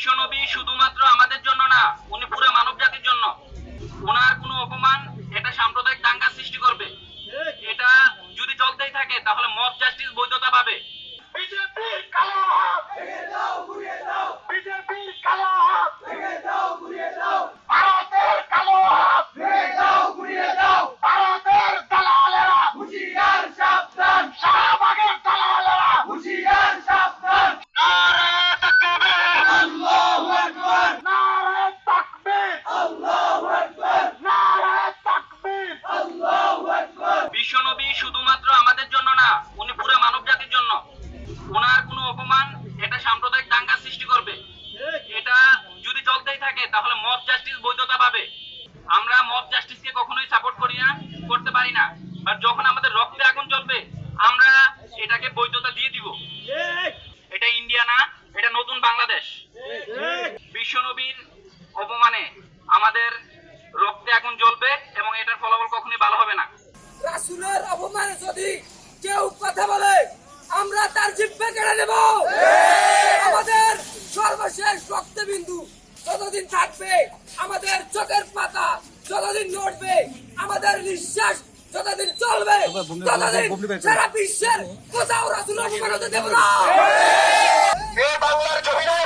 বিশ্বনবী শুধুমাত্র আমাদের জন্য না, উনি পুরো মানব জাতির জন্য। ওনার কোনো অপমান, এটা সাম্প্রদায়িক দাঙ্গা সৃষ্টি করবে। এটা যদি চলতেই থাকে, তাহলে মব জাস্টিস বৈধতা পাবে। বিজেপি, কালো হাত বিশ্বনবী শুধুমাত্র আমাদের জন্য না, উনি পুরো মানব জাতির জন্য। ওনার কোনো অপমান, এটা সাম্প্রদায়িক দাঙ্গা সৃষ্টি করবে। এটা যদি চলতেই থাকে, তাহলে মব জাস্টিস বৈধতা পাবে। আমরা মব জাস্টিসকে কখনোই সাপোর্ট করি না, করতে পারি না। আর যখন আমাদের রক্তে আগুন জ্বলবে, আমরা এটাকে বৈধতা দিয়ে দিব। এটা ইন্ডিয়া না, এটা নতুন বাংলাদেশ। বিশ্বনবীর অপমানে আমাদের রক্তে আগুন জ্বলবে এবং এটার ফলাফল কখনোই ভালো যদি কেউ কথা বলে আমরা তার জিব্বে কেড়ে নেব। আমাদের সর্বশেষ রক্তবিন্দু যতদিন থাকবে আমাদের চোখের পাতা যতদিন নড়বে আমাদের নিঃশ্বাস যতদিন চলবে ততদিন সারা বিশ্বের কোথাও রাসুলের দেব না। বাংলার জমিনে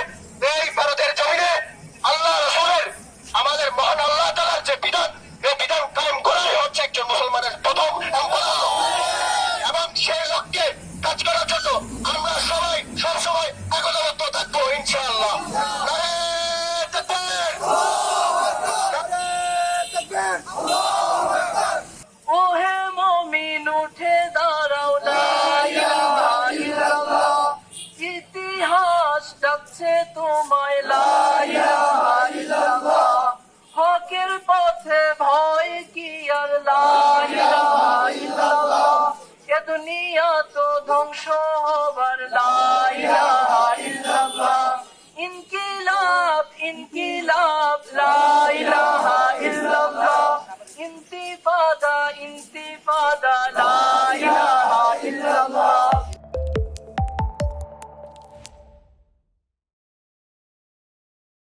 সেই লক্ষ্যে কাজ করার জন্য আমরা সবাই সবসময় একতাবদ্ধ থাকব, ইনশাআল্লাহ। উঠে দাঁড়াও ইতিহাস ডাকছে তোমায়। লা ইলাহা হকের পথে ইল্লাল্লাহ। ইনকিলাব ইনকিলাব লাইলাহা ইল্লাল্লাহ ইন্তিফাদা ইনতিফাদা